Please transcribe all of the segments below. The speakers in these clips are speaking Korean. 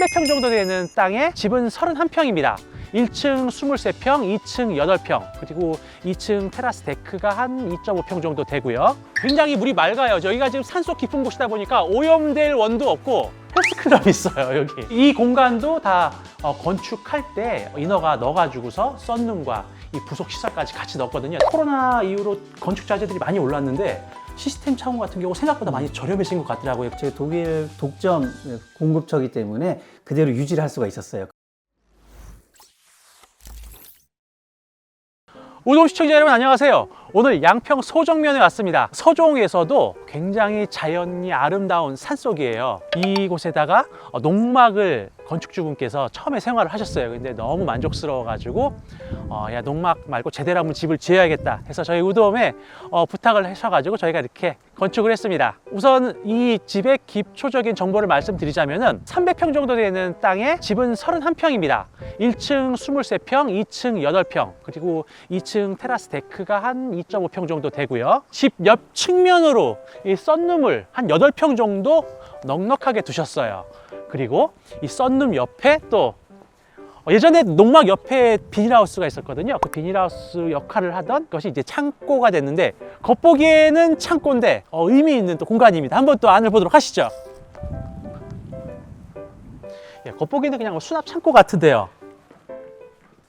300평 정도 되는 땅에 집은 31평입니다. 1층 23평, 2층 8평, 그리고 2층 테라스 데크가 한 2.5평 정도 되고요. 굉장히 물이 맑아요. 저희가 지금 산속 깊은 곳이다 보니까 오염될 원도 없고 헬스클럽이 있어요, 여기. 이 공간도 다 어, 건축할 때 인허가 넣어가지고서 썬룸과 이 부속 시설까지 같이 넣었거든요. 코로나 이후로 건축 자재들이 많이 올랐는데 시스템 차원 같은 경우 생각보다 많이 저렴해진 것 같더라고요. 제 독일 독점 공급처기 때문에 그대로 유지를 할 수가 있었어요. 우동 시청자 여러분 안녕하세요. 오늘 양평 소정면에 왔습니다. 서종에서도 굉장히 자연이 아름다운 산속이에요. 이곳에다가 어, 농막을 건축주분께서 처음에 생활을 하셨어요. 근데 너무 만족스러워가지고 어, 야 농막 말고 제대로 한번 집을 지어야겠다 해서 저희 우dom에 어, 부탁을 하셔가지고 저희가 이렇게 건축을 했습니다. 우선 이 집의 기초적인 정보를 말씀드리자면은 300평 정도 되는 땅에 집은 31평입니다. 1층 23평, 2층 8평, 그리고 2층 테라스 데크가 한 2.5평 정도 되고요. 집 옆 측면으로 이 썬룸을 한 8평 정도 넉넉하게 두셨어요. 그리고 이 썬룸 옆에 또 어, 예전에 농막 옆에 비닐하우스가 있었거든요. 그 비닐하우스 역할을 하던 것이 이제 창고가 됐는데 겉보기에는 창고인데 어, 의미 있는 또 공간입니다. 한번 또 안을 보도록 하시죠. 예, 겉보기에는 그냥 뭐 수납 창고 같은데요.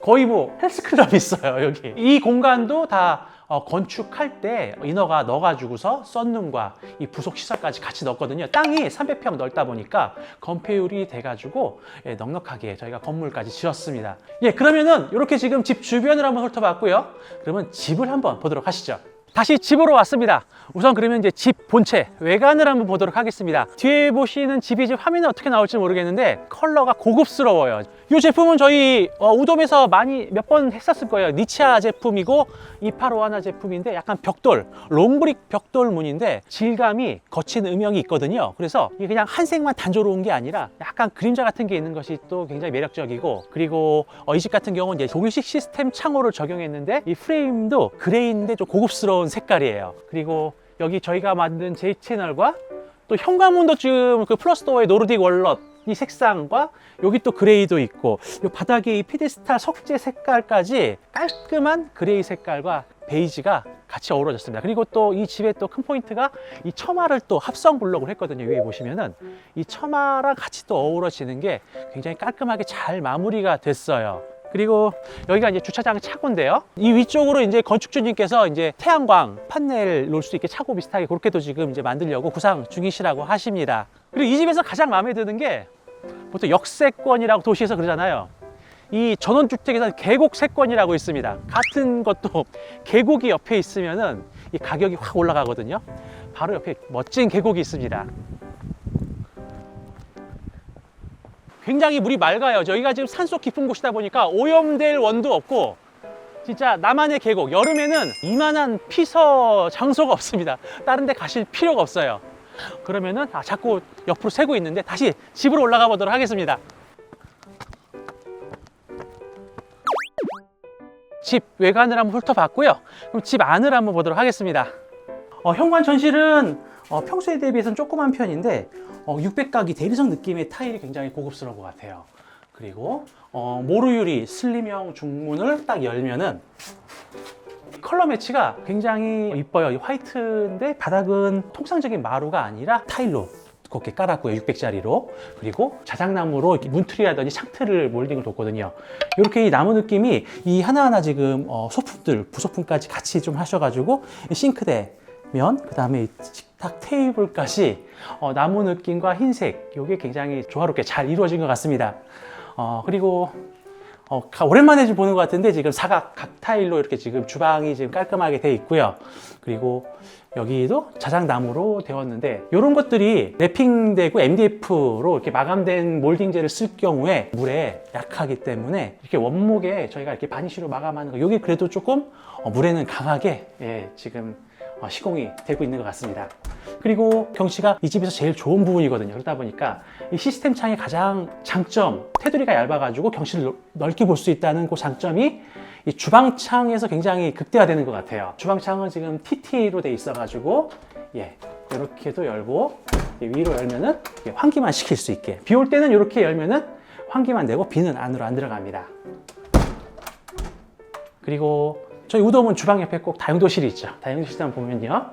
거의 뭐 헬스클럽이 있어요 여기. 이 공간도 다 어, 건축할 때 인허가 넣어가지고서 썬룸과 이 부속 시설까지 같이 넣었거든요. 땅이 300평 넓다 보니까 건폐율이 돼가지고 예, 넉넉하게 저희가 건물까지 지었습니다. 예, 그러면은 이렇게 지금 집 주변을 한번 훑어봤고요. 그러면 집을 한번 보도록 하시죠. 다시 집으로 왔습니다. 우선 그러면 이제 집 본체 외관을 한번 보도록 하겠습니다. 뒤에 보시는 집이 지금 화면에 어떻게 나올지 모르겠는데 컬러가 고급스러워요. 이 제품은 저희 어, 우dom에서 많이 몇 번 했었을 거예요. 니치아 제품이고 2851 제품인데 약간 벽돌, 롱브릭 벽돌 문인데 질감이 거친 음영이 있거든요. 그래서 그냥 한 색만 단조로운 게 아니라 약간 그림자 같은 게 있는 것이 또 굉장히 매력적이고 그리고 어, 이집 같은 경우는 이제 독일식 시스템 창호를 적용했는데 이 프레임도 그레이인데 좀 고급스러운 색깔이에요. 그리고 여기 저희가 만든 J 채널과 또 현관문도 지금 그 플러스도어의 노르딕 월넛 이 색상과 여기 또 그레이도 있고 이 바닥에 이 피데스탈 석재 색깔까지 깔끔한 그레이 색깔과 베이지가 같이 어우러졌습니다. 그리고 또 이 집의 또 큰 포인트가 이 처마를 또 합성 블록을 했거든요. 위에 보시면은 이 처마랑 같이 또 어우러지는 게 굉장히 깔끔하게 잘 마무리가 됐어요. 그리고 여기가 이제 주차장 차고인데요. 이 위쪽으로 이제 건축주님께서 이제 태양광 판넬 놓을 수 있게 차고 비슷하게 그렇게도 지금 이제 만들려고 구상 중이시라고 하십니다. 그리고 이 집에서 가장 마음에 드는 게 보통 역세권이라고 도시에서 그러잖아요. 이 전원주택에서는 계곡 세권이라고 있습니다. 같은 것도 계곡이 옆에 있으면은 이 가격이 확 올라가거든요. 바로 옆에 멋진 계곡이 있습니다. 굉장히 물이 맑아요. 저희가 지금 산속 깊은 곳이다 보니까 오염될 원도 없고 진짜 나만의 계곡 여름에는 이만한 피서 장소가 없습니다. 다른 데 가실 필요가 없어요. 그러면은 아, 자꾸 옆으로 새고 있는데 다시 집으로 올라가 보도록 하겠습니다. 집 외관을 한번 훑어봤고요. 그럼 집 안을 한번 보도록 하겠습니다. 어, 현관 전실은 어, 평소에 대비해서는 조그만 편인데 어, 600각이 대리석 느낌의 타일이 굉장히 고급스러운 것 같아요. 그리고 어, 모루유리 슬림형 중문을 딱 열면은 컬러 매치가 굉장히 이뻐요. 이 화이트인데 바닥은 통상적인 마루가 아니라 타일로 두껍게 깔았고요. 600짜리로. 그리고 자작나무로 문틀이라든지 창틀을 몰딩을 뒀거든요. 이렇게 이 나무 느낌이 이 하나하나 지금 어, 소품들, 부소품까지 같이 좀 하셔가지고 이 싱크대 면, 그 다음에 식탁 테이블까지 어, 나무 느낌과 흰색, 이게 굉장히 조화롭게 잘 이루어진 것 같습니다. 어, 그리고 어, 가- 오랜만에 좀 보는 것 같은데 지금 사각 각 타일로 이렇게 지금 주방이 지금 깔끔하게 돼 있고요. 그리고 여기도 자작나무로 되었는데 이런 것들이 랩핑되고 MDF로 이렇게 마감된 몰딩제를 쓸 경우에 물에 약하기 때문에 이렇게 원목에 저희가 이렇게 바니쉬로 마감하는 거 이게 그래도 조금 어, 물에는 강하게 예, 지금 어, 시공이 되고 있는 것 같습니다. 그리고 경치가 이 집에서 제일 좋은 부분이거든요. 그러다 보니까 이 시스템 창의 가장 장점, 테두리가 얇아가지고 경치를 넓- 넓게 볼 수 있다는 그 장점이 이 주방창에서 굉장히 극대화되는 것 같아요. 주방창은 지금 TT로 돼 있어가지고 예, 이렇게도 열고 예, 위로 열면은 예, 환기만 시킬 수 있게. 비 올 때는 이렇게 열면은 환기만 되고 비는 안으로 안 들어갑니다. 그리고 저희 우dom은 주방 옆에 꼭 다용도실이 있죠. 다용도실 한번 보면요.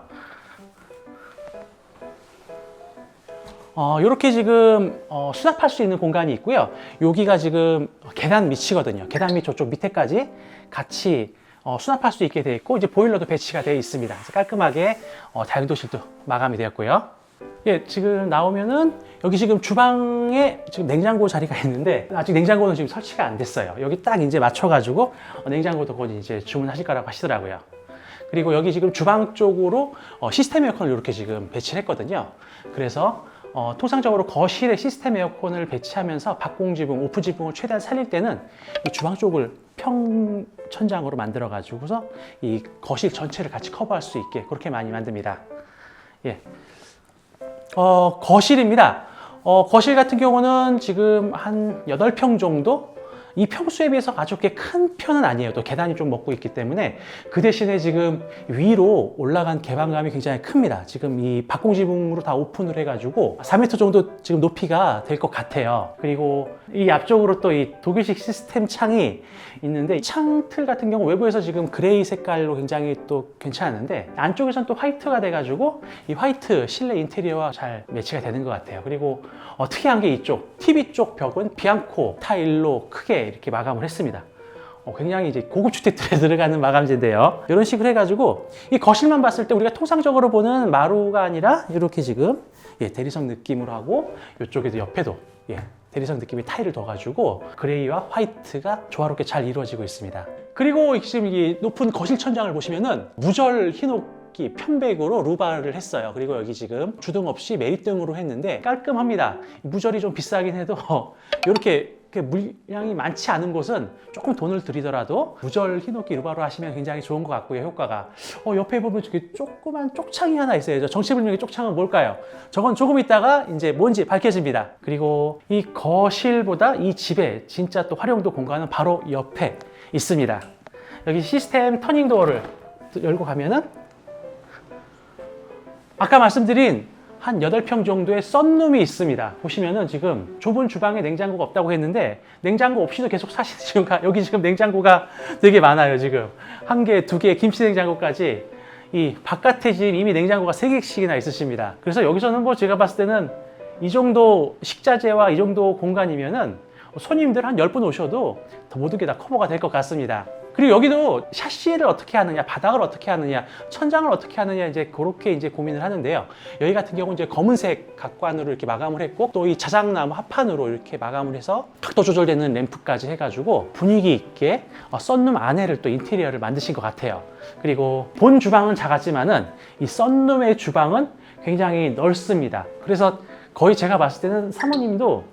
어, 이렇게 지금 어, 수납할 수 있는 공간이 있고요. 여기가 지금 계단 밑이거든요. 계단 밑 저쪽 밑에까지 같이 어, 수납할 수 있게 되어 있고 이제 보일러도 배치가 되어 있습니다. 깔끔하게 어, 다용도실도 마감이 되었고요. 예, 지금 나오면은 여기 지금 주방에 지금 냉장고 자리가 있는데 아직 냉장고는 지금 설치가 안 됐어요. 여기 딱 이제 맞춰가지고 어, 냉장고도 곧 이제 주문하실 거라고 하시더라고요. 그리고 여기 지금 주방 쪽으로 어, 시스템 에어컨을 이렇게 지금 배치를 했거든요. 그래서 어, 통상적으로 거실에 시스템 에어컨을 배치하면서 박공 지붕, 오프 지붕을 최대한 살릴 때는 이 주방 쪽을 평 천장으로 만들어 가지고서 이 거실 전체를 같이 커버할 수 있게 그렇게 많이 만듭니다. 예. 어, 거실입니다. 어, 거실 같은 경우는 지금 한 8평 정도? 이 평수에 비해서 아주 큰 편은 아니에요. 또 계단이 좀 먹고 있기 때문에 그 대신에 지금 위로 올라간 개방감이 굉장히 큽니다. 지금 이 박공지붕으로 다 오픈을 해가지고 4m 정도 지금 높이가 될 것 같아요. 그리고 이 앞쪽으로 또 이 독일식 시스템 창이 있는데 이 창틀 같은 경우 외부에서 지금 그레이 색깔로 굉장히 또 괜찮은데 안쪽에서는 또 화이트가 돼가지고 이 화이트 실내 인테리어와 잘 매치가 되는 것 같아요. 그리고 어, 특이한 게 이쪽 TV 쪽 벽은 비앙코 타일로 크게 이렇게 마감을 했습니다. 어, 굉장히 이제 고급 주택들에 들어가는 마감재인데요. 이런 식으로 해가지고 이 거실만 봤을 때 우리가 통상적으로 보는 마루가 아니라 이렇게 지금 예, 대리석 느낌으로 하고 이쪽에도 옆에도 예, 대리석 느낌의 타일을 둬가지고 그레이와 화이트가 조화롭게 잘 이루어지고 있습니다. 그리고 지금 이 높은 거실 천장을 보시면은 무절 흰옥기 편백으로 루바를 했어요. 그리고 여기 지금 주등 없이 매립등으로 했는데 깔끔합니다. 무절이 좀 비싸긴 해도 이렇게 물량이 많지 않은 곳은 조금 돈을 들이더라도 무절 흰옥기 루바로 하시면 굉장히 좋은 것 같고요 효과가. 어, 옆에 보면 저기 조그만 쪽창이 하나 있어요 저 정체불명의 쪽창은 뭘까요? 저건 조금 있다가 이제 뭔지 밝혀집니다. 그리고 이 거실보다 이 집의 진짜 또 활용도 공간은 바로 옆에 있습니다. 여기 시스템 터닝 도어를 열고 가면은 아까 말씀드린 한 8평 정도의 썬룸이 있습니다. 보시면은 지금 좁은 주방에 냉장고가 없다고 했는데 냉장고 없이도 계속 사실 지금 가- 여기 지금 냉장고가 되게 많아요. 지금 한 개, 두 개, 김치 냉장고까지 이 바깥에 지금 이미 냉장고가 세 개씩이나 있으십니다. 그래서 여기서는 뭐 제가 봤을 때는 이 정도 식자재와 이 정도 공간이면은 손님들 한 10분 오셔도 더 모든 게 다 커버가 될 것 같습니다. 그리고 여기도 샤시를 어떻게 하느냐, 바닥을 어떻게 하느냐, 천장을 어떻게 하느냐 이제 그렇게 이제 고민을 하는데요. 여기 같은 경우 이제 검은색 각관으로 이렇게 마감을 했고 또 이 자작나무 합판으로 이렇게 마감을 해서 각도 조절되는 램프까지 해가지고 분위기 있게 어, 썬룸 안에를 또 인테리어를 만드신 것 같아요. 그리고 본 주방은 작았지만은 이 썬룸의 주방은 굉장히 넓습니다. 그래서 거의 제가 봤을 때는 사모님도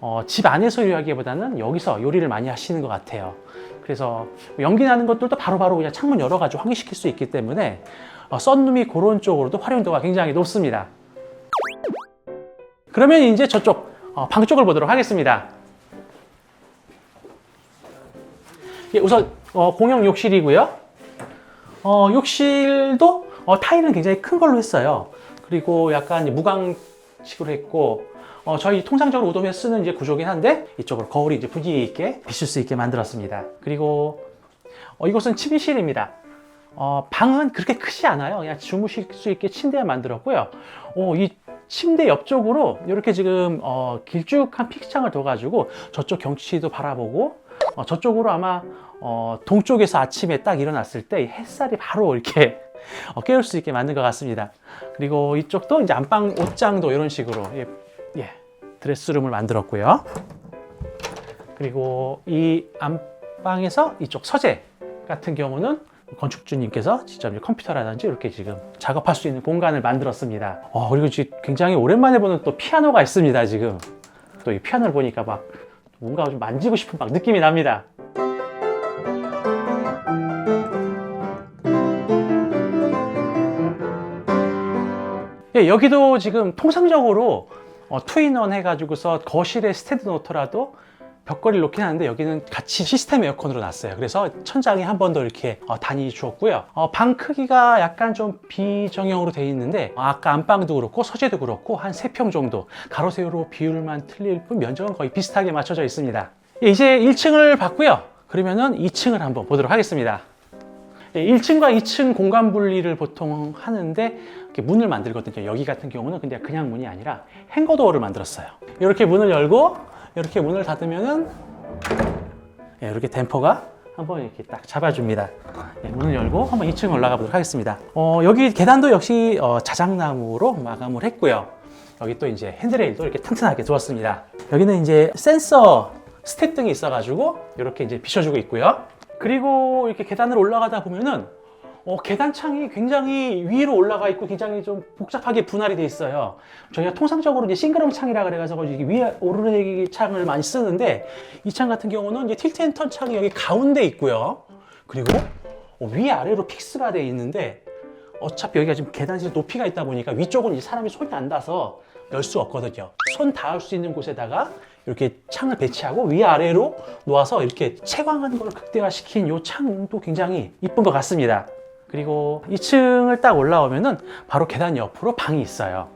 어, 집 안에서 요리하기보다는 여기서 요리를 많이 하시는 것 같아요. 그래서 연기 나는 것들도 바로바로 그냥 창문 열어가지고 환기시킬 수 있기 때문에 어, 썬룸이 그런 쪽으로도 활용도가 굉장히 높습니다. 그러면 이제 저쪽 어, 방 쪽을 보도록 하겠습니다. 예, 우선 어, 공용 욕실이고요. 어, 욕실도 어, 타일은 굉장히 큰 걸로 했어요. 그리고 약간 무광식으로 했고 어, 저희 통상적으로 우dom에 쓰는 이제 구조긴 한데 이쪽으로 거울이 이제 분위기 있게 비출 수 있게 만들었습니다. 그리고 어, 이곳은 침실입니다. 어, 방은 그렇게 크지 않아요. 그냥 주무실 수 있게 침대만 만들었고요. 어, 이 침대 옆쪽으로 이렇게 지금 어, 길쭉한 픽창을 둬가지고 저쪽 경치도 바라보고 어, 저쪽으로 아마 어, 동쪽에서 아침에 딱 일어났을 때이 햇살이 바로 이렇게 어, 깨울 수 있게 만든 것 같습니다. 그리고 이쪽도 이제 안방 옷장도 이런 식으로 예, 예, 드레스룸을 만들었고요. 그리고 이 안방에서 이쪽 서재 같은 경우는 건축주님께서 직접 컴퓨터라든지 이렇게 지금 작업할 수 있는 공간을 만들었습니다. 어, 그리고 굉장히 오랜만에 보는 또 피아노가 있습니다, 지금. 또 이 피아노를 보니까 막 뭔가 좀 만지고 싶은 막 느낌이 납니다. 예, 여기도 지금 통상적으로 어, 투인원 해가지고서 거실에 스탠드 놓더라도 벽걸이를 놓긴 하는데 여기는 같이 시스템 에어컨으로 놨어요. 그래서 천장에 한 번 더 이렇게 어, 단위 주었고요. 어, 방 크기가 약간 좀 비정형으로 되어 있는데 어, 아까 안방도 그렇고 서재도 그렇고 한 3평 정도 가로 세로로 비율만 틀릴 뿐 면적은 거의 비슷하게 맞춰져 있습니다. 예, 이제 1층을 봤고요. 그러면은 2층을 한번 보도록 하겠습니다. 1층과 2층 공간 분리를 보통 하는데 문을 만들거든요. 여기 같은 경우는 근데 그냥 문이 아니라 행거도어를 만들었어요. 이렇게 문을 열고 이렇게 문을 닫으면은 예, 이렇게 댐퍼가 한번 이렇게 딱 잡아줍니다. 예, 문을 열고 한번 2층 올라가 보도록 하겠습니다. 어, 여기 계단도 역시 어, 자작나무로 마감을 했고요. 여기 또 이제 핸드레일도 이렇게 튼튼하게 두었습니다. 여기는 이제 센서 스텝 등이 있어가지고 이렇게 이제 비춰주고 있고요. 그리고 이렇게 계단을 올라가다 보면은 어, 계단창이 굉장히 위로 올라가 있고 굉장히 좀 복잡하게 분할이 돼 있어요. 저희가 통상적으로 이제 싱그럼 창이라 그래가지고 위에 오르내리기 창을 많이 쓰는데 이 창 같은 경우는 이제 틸트 앤턴 창이 여기 가운데 있고요. 그리고 어, 위아래로 픽스가 돼 있는데 어차피 여기가 지금 계단실 높이가 있다 보니까 위쪽은 이제 사람이 손이 안 닿아서 열 수 없거든요. 손 닿을 수 있는 곳에다가 이렇게 창을 배치하고 위아래로 놓아서 이렇게 채광하는 걸 극대화시킨 이 창도 굉장히 이쁜 것 같습니다. 그리고 2층을 딱 올라오면은 바로 계단 옆으로 방이 있어요.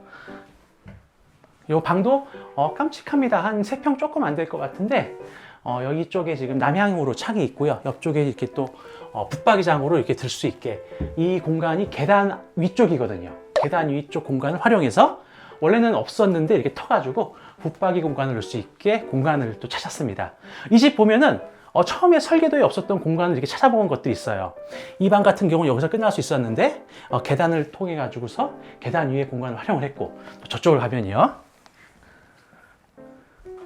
이 방도 어, 깜찍합니다. 한 3평 조금 안 될 것 같은데 어, 여기 쪽에 지금 남향으로 창이 있고요. 옆쪽에 이렇게 또 어, 붙박이장으로 이렇게 들 수 있게 이 공간이 계단 위쪽이거든요. 계단 위쪽 공간을 활용해서 원래는 없었는데 이렇게 터가지고 붙박이 공간을 넣을 수 있게 공간을 또 찾았습니다. 이 집 보면은 어, 처음에 설계도에 없었던 공간을 이렇게 찾아본 것도 있어요. 이 방 같은 경우는 여기서 끝날 수 있었는데 어, 계단을 통해 가지고서 계단 위에 공간을 활용을 했고 또 저쪽을 가면요.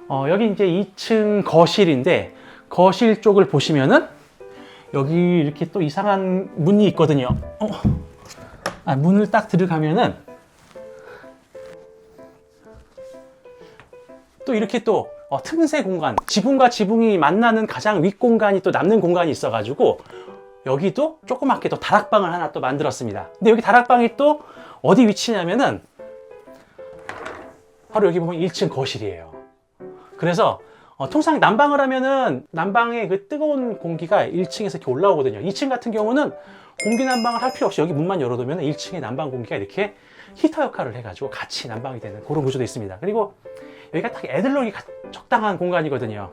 어, 여기 이제 2층 거실인데 거실 쪽을 보시면은 여기 이렇게 또 이상한 문이 있거든요. 어. 아, 문을 딱 들어가면은 또 이렇게 또 어, 틈새 공간, 지붕과 지붕이 만나는 가장 윗 공간이 또 남는 공간이 있어가지고 여기도 조그맣게 또 다락방을 하나 또 만들었습니다. 근데 여기 다락방이 또 어디 위치냐면은 바로 여기 보면 1층 거실이에요. 그래서 어, 통상 난방을 하면은 난방의 그 뜨거운 공기가 1층에서 이렇게 올라오거든요. 2층 같은 경우는 공기 난방을 할 필요 없이 여기 문만 열어두면 1층의 난방 공기가 이렇게 히터 역할을 해가지고 같이 난방이 되는 그런 구조도 있습니다. 그리고 여기가 딱 애들 놀기 가- 적당한 공간이거든요.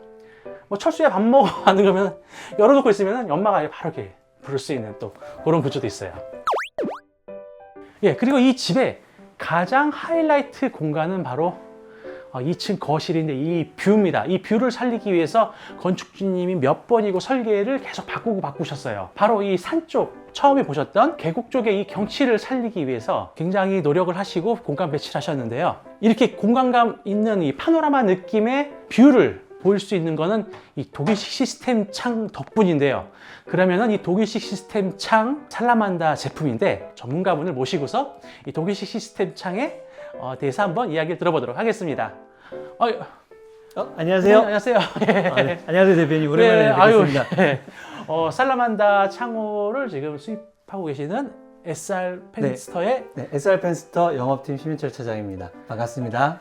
뭐 철수에 밥 먹어 하는 거면 열어놓고 있으면 엄마가 바로 이렇게 부를 수 있는 또 그런 구조도 있어요. 예, 그리고 이 집의 가장 하이라이트 공간은 바로 어, 2층 거실인데 이 뷰입니다. 이 뷰를 살리기 위해서 건축주님이 몇 번이고 설계를 계속 바꾸고 바꾸셨어요. 바로 이 산 쪽 처음에 보셨던 계곡 쪽의 이 경치를 살리기 위해서 굉장히 노력을 하시고 공간 배치를 하셨는데요. 이렇게 공간감 있는 이 파노라마 느낌의 뷰를 보일 수 있는 거는 이 독일식 시스템 창 덕분인데요. 그러면은 이 독일식 시스템 창 살라만다 제품인데 전문가분을 모시고서 이 독일식 시스템 창에 어, 대해서 한번 이야기를 들어보도록 하겠습니다. 어, 어, 안녕하세요. 안녕하세요. 예. 아, 네. 안녕하세요 대표님 오랜만에 네, 뵙겠습니다. 예. 어, 살라만다 창호를 지금 수입하고 계시는 SR 펜스터의 네, SR 펜스터 영업팀 심윤철 차장입니다. 반갑습니다.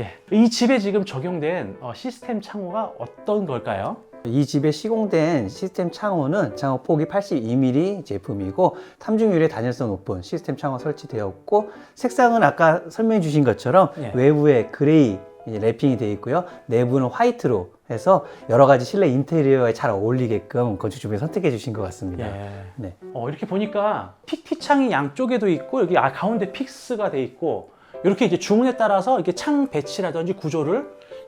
예. 이 집에 지금 적용된 어, 시스템 창호가 어떤 걸까요? 이 집에 시공된 시스템 창호는 창호 폭이 82mm 제품이고 탐중률의 단열성 높은 시스템 창호 설치되었고 색상은 아까 설명해 주신 것처럼 예. 외부에 그레이 랩핑이 되어 있고요 내부는 화이트로 해서 여러 가지 실내 인테리어에 잘 어울리게끔 건축주분이 선택해 주신 것 같습니다. 예. 네. 어, 이렇게 보니까 PT 창이 양쪽에도 있고 여기 아, 가운데 픽스가 돼 있고 이렇게 이제 주문에 따라서 이렇게 창 배치라든지 구조를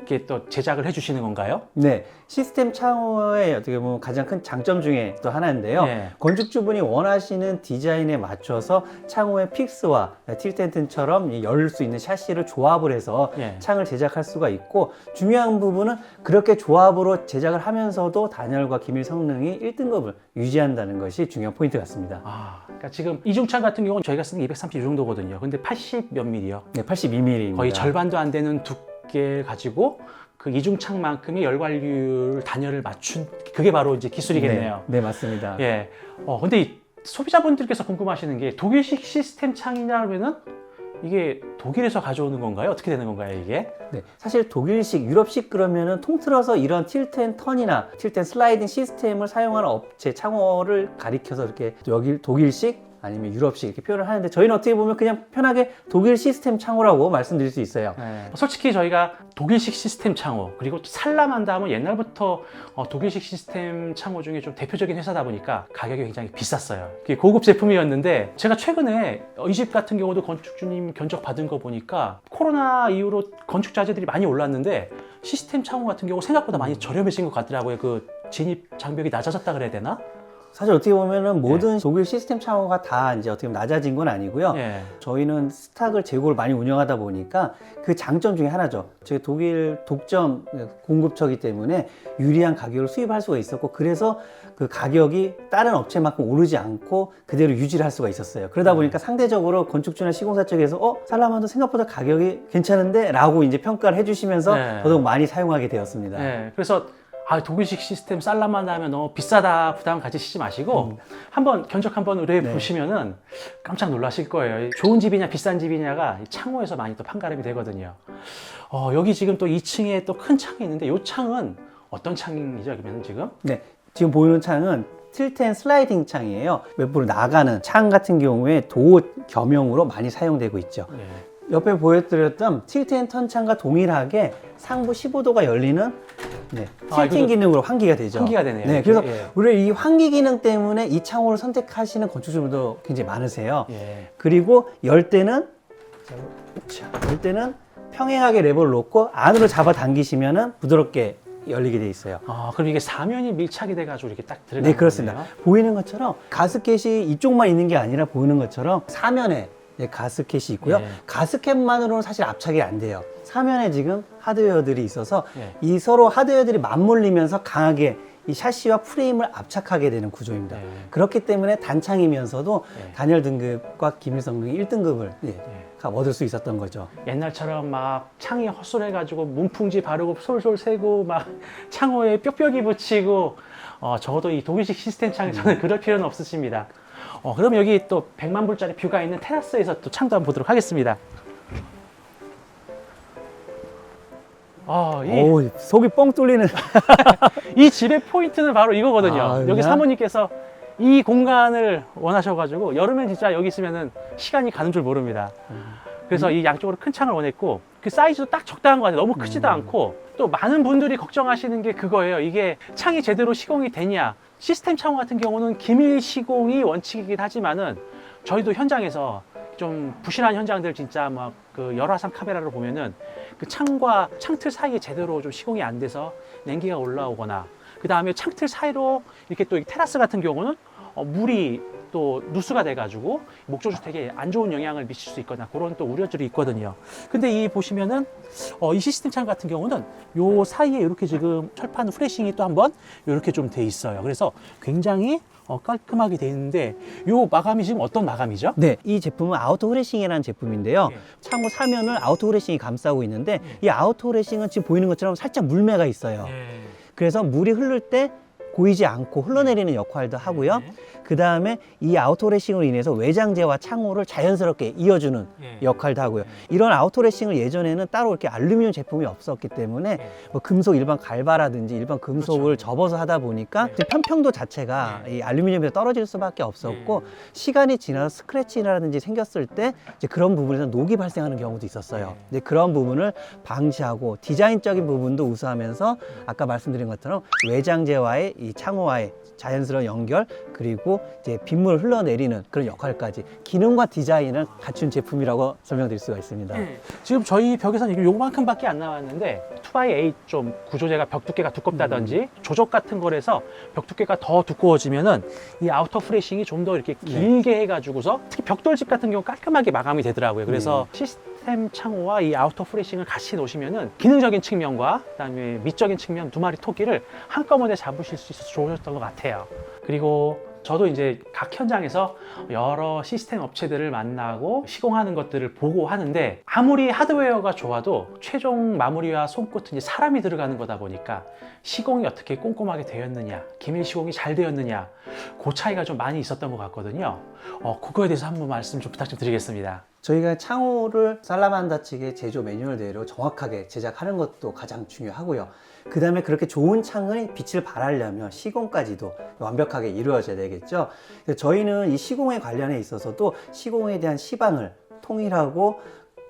이렇게 또 제작을 해주시는 건가요? 네, 시스템 창호의 어떻게 보면 가장 큰 장점 중에 또 하나인데요. 예. 건축주분이 원하시는 디자인에 맞춰서 창호의 픽스와 틸텐튼처럼 열 수 있는 샤시를 조합을 해서 예. 창을 제작할 수가 있고 중요한 부분은 그렇게 조합으로 제작을 하면서도 단열과 기밀 성능이 1등급을 유지한다는 것이 중요한 포인트 같습니다. 아, 그러니까 지금 이중창 같은 경우는 저희가 쓰는 게230 정도거든요. 근데 80 몇 밀이요. 네, 82mm입니다. 거의 절반도 안 되는 두께 가지고 그 이중창만큼의 열관률 단열을 맞춘 그게 바로 이제 기술이겠네요. 네, 네, 맞습니다. 예. 어, 근데 이 소비자분들께서 궁금하시는 게 독일식 시스템 창이냐 하면은 이게 독일에서 가져오는 건가요? 어떻게 되는 건가요, 이게? 네, 사실 독일식, 유럽식 그러면은 통틀어서 이런 틸트 앤 턴이나 틸트 앤 슬라이딩 시스템을 사용하는 업체 창호를 가리켜서 이렇게 여기 독일식 아니면 유럽식 이렇게 표현을 하는데 저희는 어떻게 보면 그냥 편하게 독일 시스템 창호라고 말씀드릴 수 있어요. 네. 솔직히 저희가 독일식 시스템 창호 그리고 또 살라만다 하면 옛날부터 어, 독일식 시스템 창호 중에 좀 대표적인 회사다 보니까 가격이 굉장히 비쌌어요. 그게 고급 제품이었는데 제가 최근에 이 집 같은 경우도 건축주님 견적 받은 거 보니까 코로나 이후로 건축 자재들이 많이 올랐는데 시스템 창호 같은 경우 생각보다 많이 저렴해진 것 같더라고요. 그 진입 장벽이 낮아졌다 그래야 되나? 사실 어떻게 보면은 모든 독일 시스템 창호가 다 이제 어떻게 보면 낮아진 건 아니고요. 예. 저희는 스탁을 재고를 많이 운영하다 보니까 그 장점 중에 하나죠. 저희 독일 독점 공급처기 때문에 유리한 가격을 수입할 수가 있었고 그래서 그 가격이 다른 업체만큼 오르지 않고 그대로 유지를 할 수가 있었어요. 그러다 보니까 상대적으로 건축주나 시공사 쪽에서 어 살라만도 생각보다 가격이 괜찮은데라고 이제 평가를 해주시면서 네. 더더욱 많이 사용하게 되었습니다. 네, 그래서 아, 독일식 시스템 쌀라만 하면 너무 비싸다 부담 가지시지 마시고 한번 견적 한번 의뢰해 네. 보시면은 깜짝 놀라실 거예요. 좋은 집이냐 비싼 집이냐가 이 창호에서 많이 또 판가름이 되거든요. 어, 여기 지금 또 2층에 또 큰 창이 있는데 이 창은 어떤 창이죠? 그러면 지금? 네, 지금 보이는 창은 틸트 앤 슬라이딩 창이에요. 외부로 나가는 창 같은 경우에 도어 겸용으로 많이 사용되고 있죠. 네. 옆에 보여드렸던 틸트 앤 턴 창과 동일하게 상부 15도가 열리는 네, 아, 틸팅 기능으로 환기가 되죠. 환기가 되네요. 네, 그래서 예. 우리 이 환기 기능 때문에 이 창호를 선택하시는 건축주분도 굉장히 많으세요. 예. 그리고 열 때는 자, 열 때는 평행하게 레버를 놓고 안으로 잡아 당기시면은 부드럽게 열리게 돼 있어요. 아, 그럼 이게 사면이 밀착이 돼가지고 이렇게 딱 들어가는 네, 그렇습니다. 거네요? 보이는 것처럼 가스켓이 이쪽만 있는 게 아니라 보이는 것처럼 사면에 네, 가스켓이 있고요. 예. 가스켓만으로는 사실 압착이 안 돼요. 사면에 지금 하드웨어들이 있어서 예. 이 서로 하드웨어들이 맞물리면서 강하게 이 샤시와 프레임을 압착하게 되는 구조입니다. 예. 그렇기 때문에 단창이면서도 예. 단열 등급과 기밀 성능이 1등급을 예. 얻을 수 있었던 거죠. 옛날처럼 막 창이 헛소리해가지고 문풍지 바르고 솔솔 새고 막 창호에 뾱뾱이 붙이고 어, 적어도 이 독일식 시스템 창에서는 그럴 필요는 없으십니다. 어, 그럼 여기 또 100만 불짜리 뷰가 있는 테라스에서 또 창도 한번 보도록 하겠습니다. 어, 이, 오, 속이 뻥 뚫리는. 이 집의 포인트는 바로 이거거든요. 아, 여기 그냥? 사모님께서 이 공간을 원하셔가지고 여름엔 진짜 여기 있으면은 시간이 가는 줄 모릅니다. 그래서 이 양쪽으로 큰 창을 원했고 그 사이즈도 딱 적당한 것 같아요. 너무 크지도 않고 또 많은 분들이 걱정하시는 게 그거예요. 이게 창이 제대로 시공이 되냐? 시스템 창호 같은 경우는 기밀 시공이 원칙이긴 하지만은 저희도 현장에서 좀 부실한 현장들 진짜 막 그 열화상 카메라로 보면은 그 창과 창틀 사이에 제대로 좀 시공이 안 돼서 냉기가 올라오거나 그 다음에 창틀 사이로 이렇게 또 테라스 같은 경우는 어, 물이 또 누수가 돼가지고 목조 주택에 안 좋은 영향을 미칠 수 있거나 그런 또 우려들이 있거든요. 근데 이 보시면은 어, 이 시스템 창 같은 경우는 요 사이에 이렇게 지금 철판 프레싱이 또 한번 이렇게 좀 돼 있어요. 그래서 굉장히 어, 깔끔하게 돼 있는데 요 마감이 지금 어떤 마감이죠? 네, 이 제품은 아우터 후레싱이라는 제품인데요. 예. 창호 사면을 아우터 후레싱이 감싸고 있는데 이 아우터 후레싱은 지금 보이는 것처럼 살짝 물매가 있어요. 예. 그래서 물이 흐를 때 고이지 않고 흘러내리는 역할도 하고요. 네. 그 다음에 이 아우터 레싱으로 인해서 외장재와 창호를 자연스럽게 이어주는 예. 역할도 하고요. 이런 아우터 레싱을 예전에는 따로 이렇게 알루미늄 제품이 없었기 때문에 예. 뭐 금속 일반 갈바라든지 일반 금속을 그렇죠. 접어서 하다 보니까 네. 이제 편평도 자체가 이 알루미늄에서 떨어질 수밖에 없었고 네. 시간이 지나서 스크래치라든지 생겼을 때 이제 그런 부분에서 녹이 발생하는 경우도 있었어요. 네. 근데 그런 부분을 방지하고 디자인적인 부분도 우수하면서 아까 말씀드린 것처럼 외장재와의 이 창호와의 자연스러운 연결 그리고 이제 빗물 흘러내리는 그런 역할까지 기능과 디자인을 갖춘 제품이라고 설명드릴 수가 있습니다. 예. 지금 저희 벽에서는 이게 요만큼밖에 안 나왔는데 2x8 좀 구조재가 벽 두께가 두껍다든지 조적 같은 거라서 벽 두께가 더 두꺼워지면은 이 아우터 프레싱이 좀 더 이렇게 길게 해가지고서 특히 벽돌집 같은 경우 깔끔하게 마감이 되더라고요. 그래서 시스템 창호와 이 아우터 프레싱을 같이 놓으시면은 기능적인 측면과 그다음에 미적인 측면 두 마리 토끼를 한꺼번에 잡으실 수 있어서 좋으셨던 것 같아요. 그리고 저도 이제 각 현장에서 여러 시스템 업체들을 만나고 시공하는 것들을 보고 하는데 아무리 하드웨어가 좋아도 최종 마무리와 손끝은 사람이 들어가는 거다 보니까 시공이 어떻게 꼼꼼하게 되었느냐, 기밀 시공이 잘 되었느냐, 그 차이가 좀 많이 있었던 것 같거든요. 어, 그거에 대해서 한번 말씀 좀 부탁 좀 드리겠습니다. 저희가 창호를 살라만다 측의 제조 매뉴얼대로 정확하게 제작하는 것도 가장 중요하고요. 그 다음에 그렇게 좋은 창의 빛을 발하려면 시공까지도 완벽하게 이루어져야 되겠죠. 저희는 이 시공에 관련해 있어서도 시공에 대한 시방을 통일하고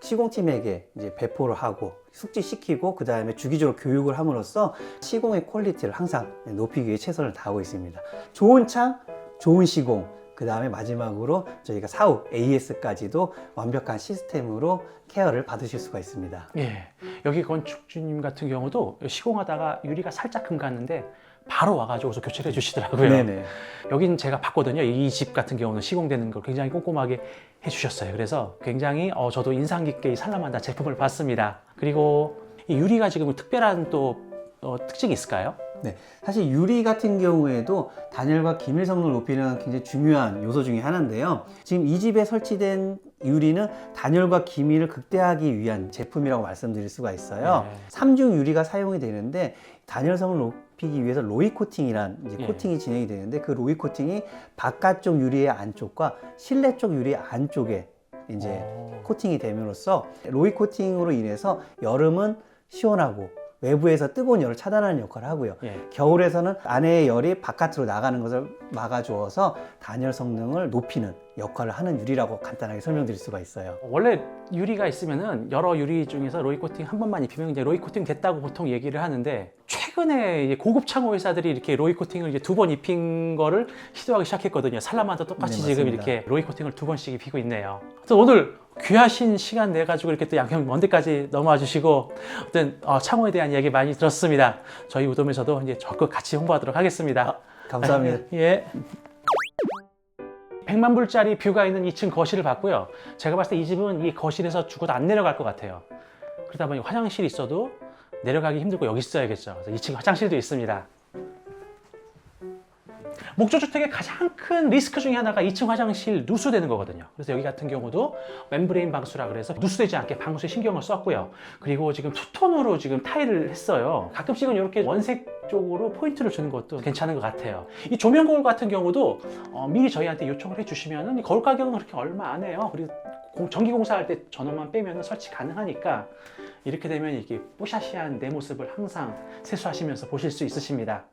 시공팀에게 이제 배포를 하고 숙지시키고 그 다음에 주기적으로 교육을 함으로써 시공의 퀄리티를 항상 높이기 위해 최선을 다하고 있습니다. 좋은 창, 좋은 시공, 그 다음에 마지막으로 저희가 사후 AS까지도 완벽한 시스템으로 케어를 받으실 수가 있습니다. 예. 여기 건축주님 같은 경우도 시공하다가 유리가 살짝 금갔는데 바로 와가지고서 교체를 해주시더라고요. 네네. 여긴 제가 봤거든요. 이 집 같은 경우는 시공되는 걸 굉장히 꼼꼼하게 해주셨어요. 그래서 굉장히 어, 저도 인상 깊게 이 살라만다 제품을 봤습니다. 그리고 이 유리가 지금 특별한 또 어, 특징이 있을까요? 네, 사실 유리 같은 경우에도 단열과 기밀 성능을 높이는 굉장히 중요한 요소 중에 하나인데요. 지금 이 집에 설치된 유리는 단열과 기밀을 극대화하기 위한 제품이라고 말씀드릴 수가 있어요. 네. 삼중 유리가 사용이 되는데 단열성을 높이기 위해서 로이 코팅이란 이제 예. 코팅이 진행이 되는데 그 로이 코팅이 바깥쪽 유리의 안쪽과 실내 쪽 유리의 안쪽에 이제 어. 코팅이 됨으로써 로이 코팅으로 인해서 여름은 시원하고 외부에서 뜨거운 열을 차단하는 역할을 하고요. 예. 겨울에서는 안의 열이 바깥으로 나가는 것을 막아주어서 단열 성능을 높이는 역할을 하는 유리라고 간단하게 설명드릴 수가 있어요. 원래 유리가 있으면은 여러 유리 중에서 로이 코팅 한 번만 입히면 이제 로이 코팅 됐다고 보통 얘기를 하는데 최근에 이제 고급 창호 회사들이 이렇게 로이 코팅을 이제 두 번 입힌 거를 시도하기 시작했거든요. 살라만도 똑같이 네, 지금. 이렇게 로이 코팅을 두 번씩 입히고 있네요. 그래서 오늘 귀하신 시간 내 가지고 이렇게 또 양평 먼 데까지 넘어와 주시고 어떤 어, 창호에 대한 이야기 많이 들었습니다. 저희 우dom에서도 이제 적극 같이 홍보하도록 하겠습니다. 감사합니다. 예. 100만 불짜리 뷰가 있는 2층 거실을 봤고요. 제가 봤을 때 이 집은 이 거실에서 죽어도 안 내려갈 것 같아요. 그러다 보니 화장실이 있어도 내려가기 힘들고 여기 있어야겠죠. 그래서 2층 화장실도 있습니다. 목조주택의 가장 큰 리스크 중에 하나가 2층 화장실 누수되는 거거든요. 그래서 여기 같은 경우도 멤브레인 방수라 그래서 누수되지 않게 방수에 신경을 썼고요. 그리고 지금 투톤으로 지금 타일을 했어요. 가끔씩은 이렇게 원색 쪽으로 포인트를 주는 것도 괜찮은 것 같아요. 이 조명 거울 같은 경우도 어, 미리 저희한테 요청을 해주시면은 이 거울 가격은 그렇게 얼마 안 해요. 그리고 공- 전기 공사할 때 전원만 빼면 설치 가능하니까 이렇게 되면 이게 뽀샤시한 내 모습을 항상 세수하시면서 보실 수 있으십니다.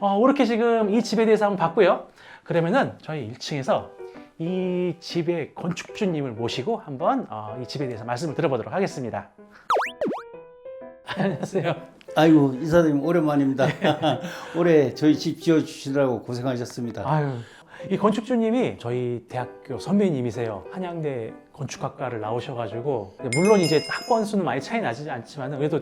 어, 이렇게 지금 이 집에 대해서 한번 봤고요. 그러면은 저희 1층에서 이 집의 건축주님을 모시고 한번 어, 이 집에 대해서 말씀을 들어보도록 하겠습니다. 안녕하세요. 아이고 이사님 오랜만입니다. 올해 저희 집 지어주시느라고 고생하셨습니다. 아유, 이 건축주님이 저희 대학교 선배님이세요. 한양대 건축학과를 나오셔가지고 물론 이제 학번 수는 많이 차이 나지 않지만 그래도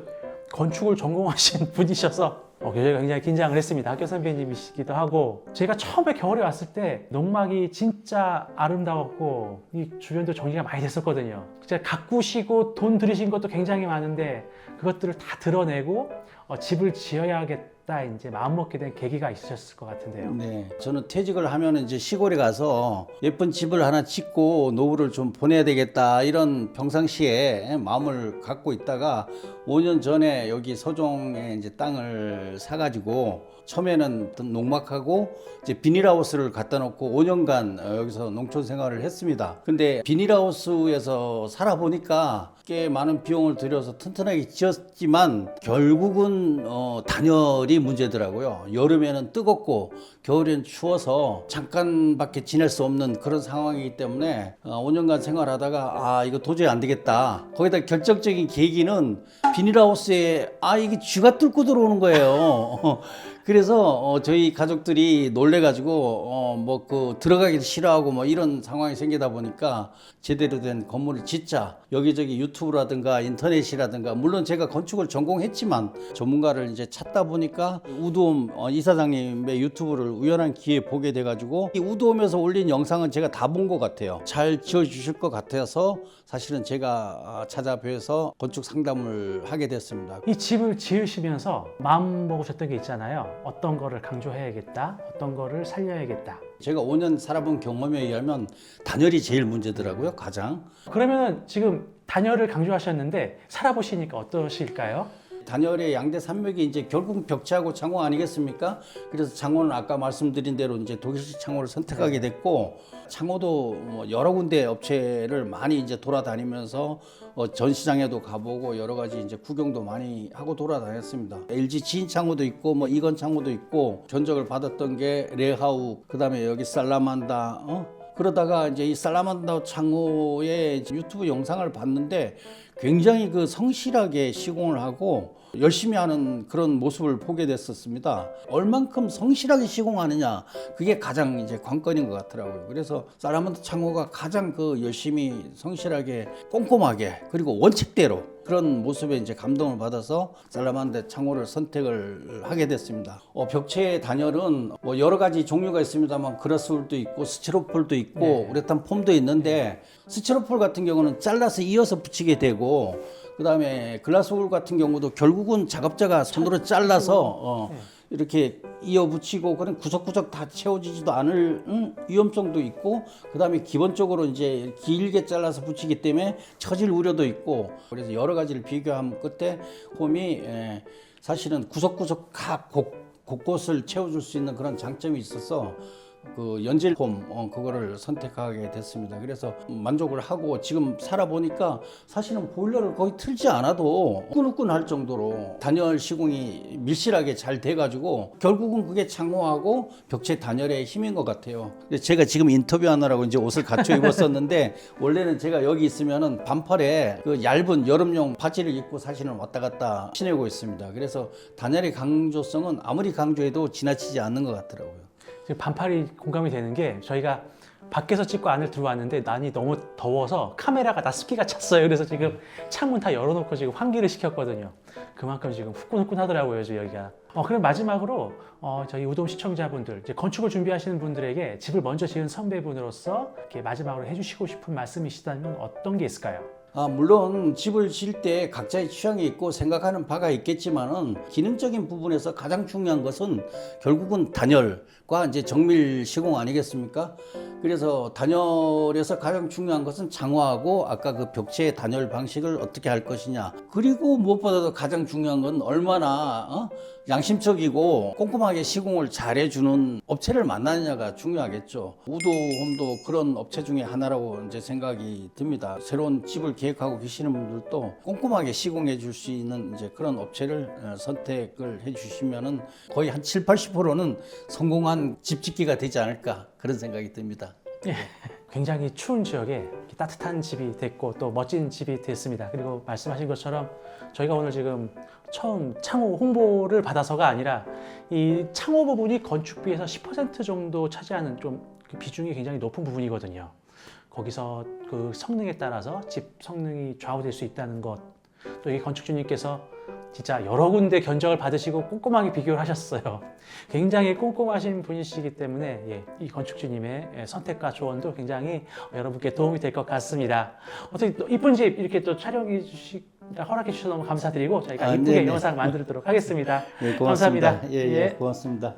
건축을 전공하신 분이셔서 어, 저희가 굉장히 긴장을 했습니다. 학교 선배님이시기도 하고 제가 처음에 겨울에 왔을 때 농막이 진짜 아름다웠고 이 주변도 정리가 많이 됐었거든요. 제가 가꾸시고 돈 들이신 것도 굉장히 많은데 그것들을 다 드러내고 어, 집을 지어야겠다 이제 마음먹게 된 계기가 있으셨을 것 같은데요. 네, 저는 퇴직을 하면 이제 시골에 가서 예쁜 집을 하나 짓고 노후를 좀 보내야 되겠다 이런 평상시에 마음을 갖고 있다가 5년 전에 여기 서종에 이제 땅을 사가지고 처음에는 농막하고 이제 비닐하우스를 갖다 놓고 5년간 어, 여기서 농촌 생활을 했습니다. 근데 비닐하우스에서 살아보니까 꽤 많은 비용을 들여서 튼튼하게 지었지만 결국은 어, 단열이 문제더라고요. 여름에는 뜨겁고 겨울엔 추워서 잠깐밖에 지낼 수 없는 그런 상황이기 때문에 어, 5년간 생활하다가 아 이거 도저히 안 되겠다. 거기다 결정적인 계기는 비닐하우스에 아 이게 쥐가 뚫고 들어오는 거예요. 그래서 어, 저희 가족들이 놀래가지고 어, 뭐그 들어가기도 싫어하고 뭐 이런 상황이 생기다 보니까 제대로 된 건물을 짓자. 여기저기 유튜브라든가 인터넷이라든가 물론 제가 건축을 전공했지만 전문가를 이제 찾다 보니까 우드홈 어, 이사장님의 유튜브를 우연한 기회에 보게 돼가지고 이 우드홈에서 올린 영상은 제가 다 본 것 같아요. 잘 지어주실 것 같아서 사실은 제가 아, 찾아뵈서 건축 상담을 하게 됐습니다 이 집을 지으시면서 마음 먹으셨던 게 있잖아요. 어떤 거를 강조해야겠다, 어떤 거를 살려야겠다. 제가 5년 살아본 경험에 의하면 단열이 제일 문제더라고요, 가장. 그러면 지금 단열을 강조하셨는데 살아보시니까 어떠실까요? 단열의 양대 산맥이 이제 결국 벽체하고 창호 아니겠습니까? 그래서 창호는 아까 말씀드린 대로 이제 독일식 창호를 선택하게 됐고 창호도 뭐 여러 군데 업체를 많이 이제 돌아다니면서 어, 전시장에도 가보고 여러 가지 이제 구경도 많이 하고 돌아다녔습니다. LG 지인 창호도 있고 뭐 이건 창호도 있고 견적을 받았던 게 레하우 그다음에 여기 살라만다 어? 그러다가 이제 이 살라만다 창호의 유튜브 영상을 봤는데 굉장히 그 성실하게 시공을 하고 열심히 하는 그런 모습을 보게 됐었습니다. 얼만큼 성실하게 시공하느냐 그게 가장 이제 관건인 것 같더라고요. 그래서 살라만다 창호가 가장 그 열심히 성실하게 꼼꼼하게 그리고 원칙대로 그런 모습에 이제 감동을 받아서 살라만다 창호를 선택을 하게 됐습니다. 어, 벽체 단열은 뭐 여러 가지 종류가 있습니다만 그라스울도 있고 스티로폴도 있고 우레탄 폼도 있는데 스티로폴 같은 경우는 잘라서 이어서 붙이게 되고 그다음에 글라스울 같은 경우도 결국은 작업자가 손으로 잘라서 어, 이렇게 이어 붙이고 그런 구석구석 다 채워지지도 않을 음, 위험성도 있고 그다음에 기본적으로 이제 길게 잘라서 붙이기 때문에 처질 우려도 있고 그래서 여러 가지를 비교한 끝에 홈이 에, 사실은 구석구석 각 곳, 곳곳을 채워줄 수 있는 그런 장점이 있어서 그 연질폼 어, 그거를 선택하게 됐습니다. 그래서 만족을 하고 지금 살아보니까 사실은 보일러를 거의 틀지 않아도 후끈후끈할 정도로 단열 시공이 밀실하게 잘 돼가지고 결국은 그게 창호하고 벽체 단열의 힘인 것 같아요. 제가 지금 인터뷰하느라고 이제 옷을 갖춰 입었었는데 원래는 제가 여기 있으면은 반팔에 그 얇은 여름용 바지를 입고 사실은 왔다 갔다 지내고 있습니다. 그래서 단열의 강조성은 아무리 강조해도 지나치지 않는 것 같더라고요. 반팔이 공감이 되는 게 저희가 밖에서 찍고 안을 들어왔는데 난이 너무 더워서 카메라가 다 습기가 찼어요. 그래서 지금 창문 다 열어놓고 지금 환기를 시켰거든요. 그만큼 지금 후끈후끈하더라고요, 지금 여기가. 어, 그럼 마지막으로 어, 저희 우동 시청자분들, 이제 건축을 준비하시는 분들에게 집을 먼저 지은 선배분으로서 이렇게 마지막으로 해주시고 싶은 말씀이시다면 어떤 게 있을까요? 아, 물론 집을 지을 때 각자의 취향이 있고 생각하는 바가 있겠지만은 기능적인 부분에서 가장 중요한 것은 결국은 단열과 이제 정밀 시공 아니겠습니까? 그래서 단열에서 가장 중요한 것은 장화하고 아까 그 벽체 단열 방식을 어떻게 할 것이냐. 그리고 무엇보다도 가장 중요한 건 얼마나 어? 양심적이고 꼼꼼하게 시공을 잘해주는 업체를 만나느냐가 중요하겠죠. 우도홈도 그런 업체 중에 하나라고 이제 생각이 듭니다. 새로운 집을 계획하고 계시는 분들도 꼼꼼하게 시공해 줄 수 있는 이제 그런 업체를 어, 선택을 해 주시면은 거의 한 7, 80%는 성공한 집 짓기가 되지 않을까 그런 생각이 듭니다. 예, 굉장히 추운 지역에 따뜻한 집이 됐고 또 멋진 집이 됐습니다. 그리고 말씀하신 것처럼 저희가 오늘 지금 처음 창호 홍보를 받아서가 아니라 이 창호 부분이 건축비에서 10% 정도 차지하는 좀그 비중이 굉장히 높은 부분이거든요. 거기서 그 성능에 따라서 집 성능이 좌우될 수 있다는 것. 또 이 건축주님께서 진짜 여러 군데 견적을 받으시고 꼼꼼하게 비교를 하셨어요. 굉장히 꼼꼼하신 분이시기 때문에 예, 이 건축주님의 예, 선택과 조언도 굉장히 여러분께 도움이 될 것 같습니다. 어떻게 또 이쁜 집 이렇게 또 촬영해 주시 허락해 주셔서 너무 감사드리고 저희가 아, 이쁘게 네네. 영상 만들도록 하겠습니다. 예, 고맙습니다. 감사합니다. 예, 예, 예. 고맙습니다.